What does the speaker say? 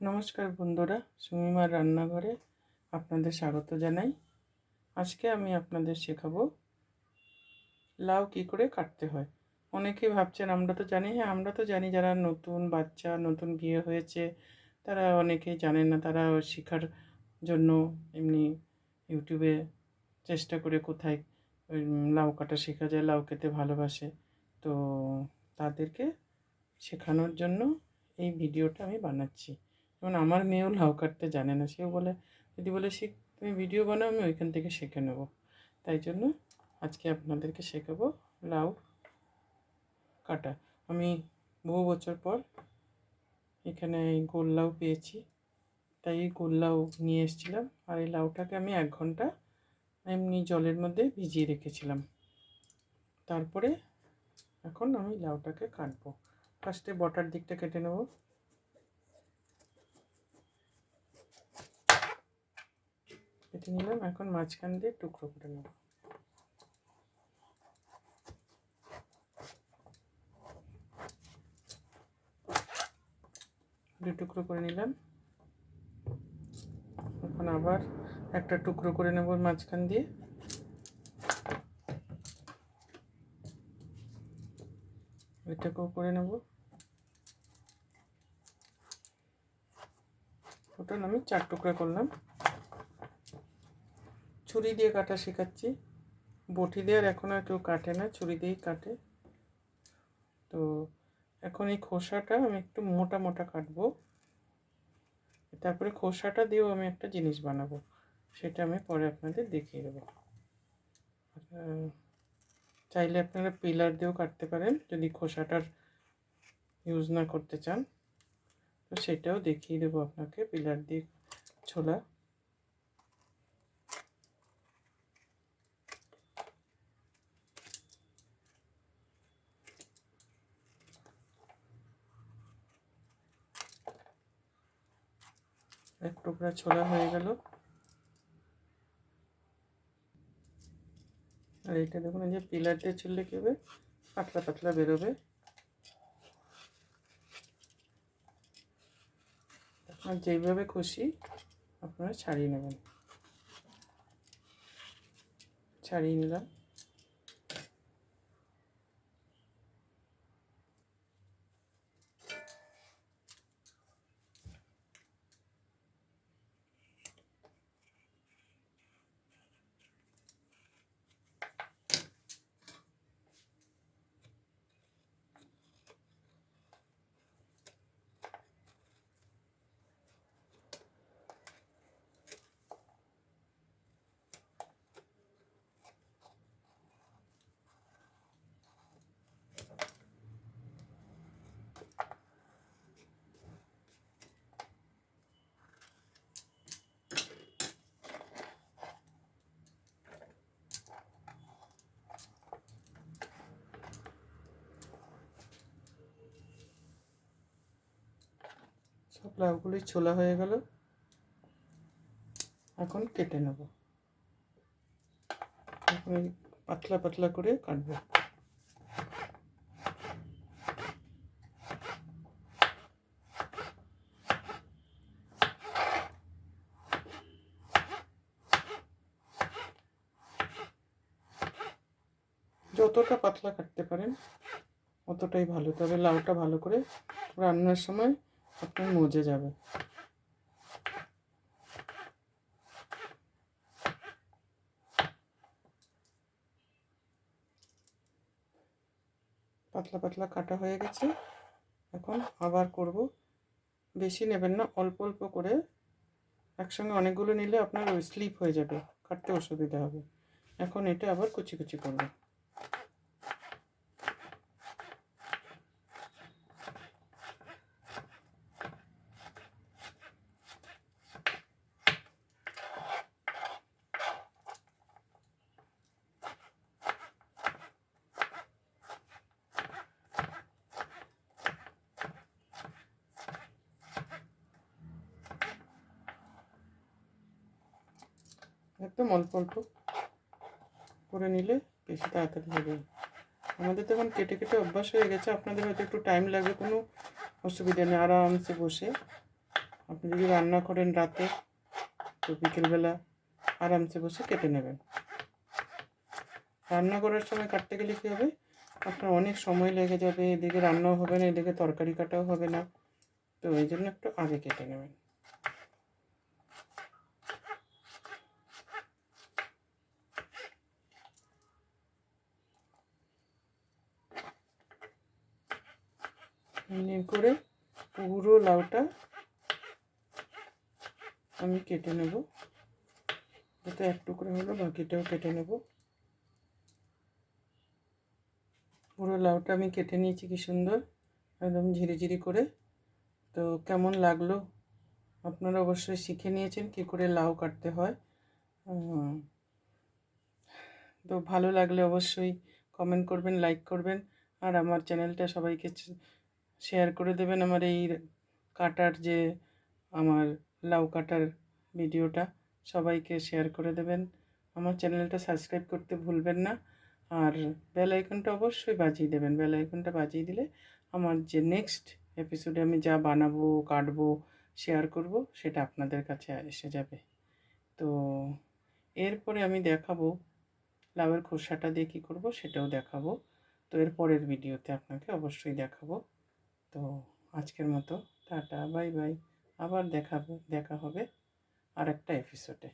নমস্কার বন্ধুরা, সুমিমার রান্নাঘরে আপনাদের স্বাগত জানাই। আজকে আমি আপনাদের শেখাবো লাউ কি করে কাটতে হয়। অনেকে ভাবছেন, আমরা তো জানি হ্যাঁ আমরা তো জানি যারা নতুন বাচ্চা, নতুন বিয়ে হয়েছে, তারা অনেকেই জানেন না, তারা শেখার জন্য এমনি ইউটিউবে চেষ্টা করে কোথায় লাউ কাটা শেখা যায়, লাউ খেতে ভালোবাসে। তো তাদেরকে শেখানোর জন্য এই ভিডিওটা আমি বানাচ্ছি। যেমন আমার মেয়েও লাউ কাটতে জানে না। সেও বলে, যদি বলে শিখ তুমি ভিডিও বানাও, আমি ওইখান থেকে শিখে নেব। তাই জন্য আজকে আপনাদেরকে শেখাবো লাউ কাটা। আমি বহু বছর পর এখানে গোল লাউ পেয়েছি। তাই এই গোল লাউ নিয়ে এসেছিলাম। আর এই লাউটাকে আমি এক ঘণ্টা এমনি জলের মধ্যে ভিজিয়ে রেখেছিলাম। তারপরে এখন আমি লাউটাকে কাটবো। ফার্স্টে বটার দিকটা কেটে নেব। কেটে নিলাম এখন মাঝখান দিয়ে টুকরো করে নেব দু টুকরো করে নিলাম। এখন আবার একটা টুকরো করে নেব মাঝখান দিয়ে। এটাকেও করে নেব। টোটাল আমি চার টুকরা করলাম। ছুরি দিয়ে কাটা শেখাচ্ছি। বটি দিয়ে আর এখন আর কেউ কাটে না, ছুরি দিয়েই কাটে। তো এখন এই খোসাটা আমি একটু মোটা মোটা কাটবো। তারপরে খোসাটা দিয়েও আমি একটা জিনিস বানাবো, সেটা আমি পরে আপনাদের দেখিয়ে দেবো। চাইলে আপনারা পিলার দিয়েও কাটতে পারেন, যদি খোসাটার ইউজ না করতে চান। তো সেটাও দেখিয়ে দেবো আপনাকে, পিলার দিয়ে ছোলা। এক টুকরা ছোলা হয়ে গেল। আর এইটা দেখুন যে পিলার দিয়ে চুললে কী হবে পাতলা পাতলা বেরোবে। আপনার যেইভাবে খুশি আপনারা ছাড়িয়ে নেবেন। ছাড়িয়ে নিলাম। সব লাউগুলি ছোলা হয়ে গেল। এখন কেটে নেব। পাতলা পাতলা করে কাটবো। যতটা পাতলা কাটতে পারেন, অতটাই ভালো। তবে লাউটা ভালো করে রান্নার সময় আপনার মজে যাবে। পাতলা পাতলা কাটা হয়ে গেছে। এখন আবার করব। বেশি নেবেন না, অল্প অল্প করে। একসঙ্গে অনেকগুলো নিলে আপনার স্লিপ হয়ে যাবে, কাটতে অসুবিধা হবে। এখন এটা আবার কুচি কুচি করব। একদম অল্প অল্প করে নিলে বেশি তাড়াতাড়ি হবে। আমাদের তো এখন কেটে কেটে অভ্যাস হয়ে গেছে, আপনাদের হয়তো একটু টাইম লাগবে, কোনো অসুবিধা নেই, আরামসে বসে। আপনি যদি রান্না করেন রাতে, তো বিকেলবেলা আরামসে বসে কেটে নেবেন। রান্না করার সময় কাটতে গেলে কী হবে? আপনার অনেক সময় লেগে যাবে, এদিকে রান্নাও হবে না, এদিকে তরকারি কাটাও হবে না। তো এই জন্য একটু আগে কেটে নেবেন। করে পুরো লাউটা আমি কেটে নেব। যাতে এক টুকরো হলো, বাকিটাও কেটে নেব। পুরো লাউটা আমি কেটে নিয়েছি, কি সুন্দর। একদম ঝিরিঝিরি করে। তো কেমন লাগল? আপনারা অবশ্যই শিখে নিয়েছেন কী করে লাউ কাটতে হয়। তো ভালো লাগলে অবশ্যই কমেন্ট করবেন লাইক করবেন। আর আমার চ্যানেলটা সবাইকে শেয়ার করে দেবেন আমার এই কাটার যে আমার লাউ কাটার ভিডিওটা। সবাইকে শেয়ার করে দেবেন। আমার চ্যানেলটা সাবস্ক্রাইব করতে ভুলবেন না। আর বেল আইকনটা অবশ্যই বাজিয়ে দেবেন। বেল আইকনটা বাজিয়ে দিলে আমার যে নেক্সট এপিসোডে আমি যা বানাবো, কাটবো শেয়ার করব, সেটা আপনাদের কাছে এসে যাবে। তো এরপরে আমি দেখাবো লাউয়ের খোসাটা দিয়ে কী করব সেটাও দেখাবো। তো এর পরের ভিডিওতে আপনাকে অবশ্যই দেখাবো। তো আজকের মতো টাটা বাই বাই। আবার দেখাবো দেখা হবে আর একটা এপিসোডে